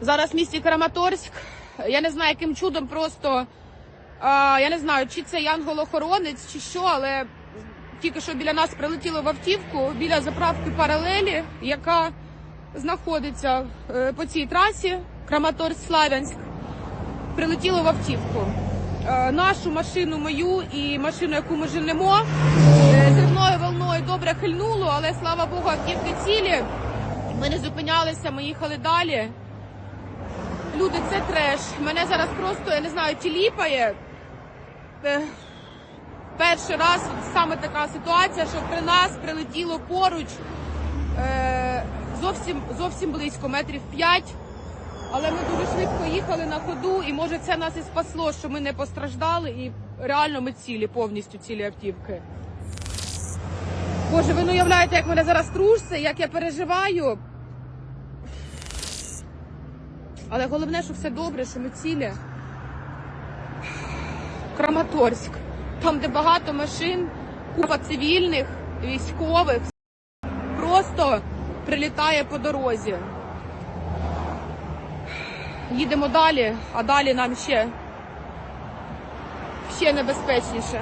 Зараз в місті Краматорськ. Я не знаю, яким чудом просто. А, я не знаю, чи це янгол-охоронець, чи що, але тільки що біля нас прилетіло в автівку біля заправки паралелі, яка знаходиться е, по цій трасі Краматорськ-Славянськ. Прилетіло в автівку. Е, нашу машину мою і машину, яку ми женемо, е, зривною волною добре хильнуло, але слава Богу, автівки цілі. Ми не зупинялися, ми їхали далі. Люди, це треш. Мене зараз просто, я не знаю, тіліпає. Е, Перший раз саме така ситуація, що при нас прилетіло поруч е, зовсім, зовсім близько, метрів 5. Але ми дуже швидко їхали на ходу, і може це нас і спасло, що ми не постраждали, і реально ми цілі, повністю цілі автівки. Боже, ви не уявляєте, як мене зараз труситься, як я переживаю. Але головне, що все добре, що ми цілі. Краматорськ. Там, де багато машин, купа цивільних, військових, просто прилітає по дорозі. Їдемо далі, а далі нам ще, ще небезпечніше.